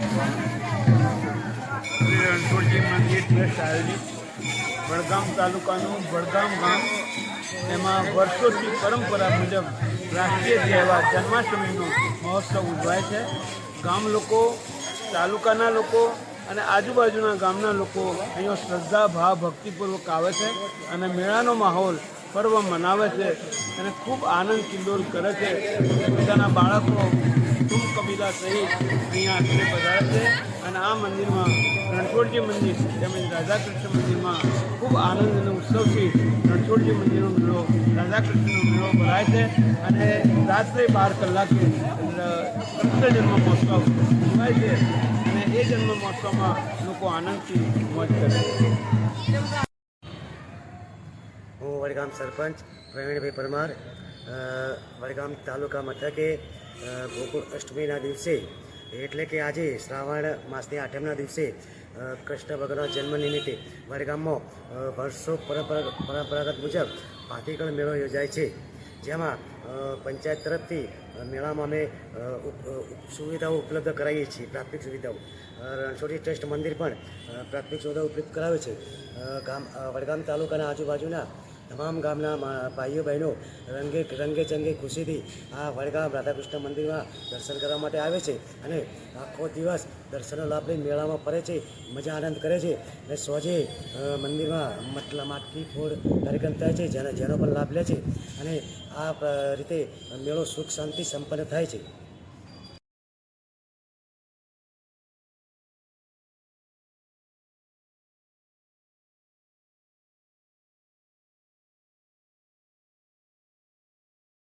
શ્રી રણછોડજી મંદિર ટ્રસ્ટ આયોજિત વડગામ તાલુકાનું વડગામ ગામ. એમાં વર્ષોથી પરંપરા મુજબ રાષ્ટ્રીય તહેવાર જન્માષ્ટમીનો મહોત્સવ ઉજવાય છે. ગામ લોકો, તાલુકાના લોકો અને આજુબાજુના ગામના લોકો અહીંયા શ્રદ્ધા, ભાવ, ભક્તિપૂર્વક આવે છે અને મેળાનો માહોલ પર્વ મનાવે છે અને ખૂબ આનંદ કિલ્લોલ કરે છે. પોતાના બાળકો કબીલા સહિત અહીંયા આખરે પધારે છે. અને આ મંદિરમાં રણછોડજી મંદિર તેમજ રાધાકૃષ્ણ મંદિરમાં ખૂબ આનંદ અને ઉત્સવથી રણછોડજી મંદિરનો મેળો રાધાકૃષ્ણનો મેળો ભરાય છે. અને રાત્રે બાર કલાકે કૃષ્ણ જન્મ મહોત્સવ ઉજવાય છે. અને એ જન્મ મહોત્સવમાં લોકો આનંદથી મોજ કરે છે. હું વડગામ સરપંચ પ્રવીણભાઈ પરમાર વડગામ તાલુકા મથકે ગોકુળ અષ્ટમીના દિવસે, એટલે કે આજે શ્રાવણ માસની આઠમના દિવસે કૃષ્ણ ભગવાનના જન્મ નિમિત્તે વડગામમાં વર્ષો પરંપરા, પરંપરાગત મુજબ ભાતીગળ મેળો યોજાય છે. જેમાં પંચાયત તરફથી મેળામાં અમે સુવિધાઓ ઉપલબ્ધ કરાવીએ છીએ, પ્રાથમિક સુવિધાઓ. રણછોડી ટ્રસ્ટ મંદિર પણ પ્રાથમિક સુવિધાઓ ઉપલબ્ધ કરાવે છે. ગામ વડગામ તાલુકાના આજુબાજુના તમામ ગામના ભાઈઓ, બહેનો રંગે રંગે ચંગે ખુશીથી આ વડગામ રાધાકૃષ્ણ મંદિરમાં દર્શન કરવા માટે આવે છે અને આખો દિવસ દર્શનનો લાભ લઈ મેળામાં ફરે છે, મજા આનંદ કરે છે અને સોજે મંદિરમાં મટલા માટકી, ફોડ કાર્યક્રમ થાય છે, જેનો જેનો પણ લાભ લે છે અને આ રીતે મેળો સુખ, શાંતિ, સંપન્ન થાય છે.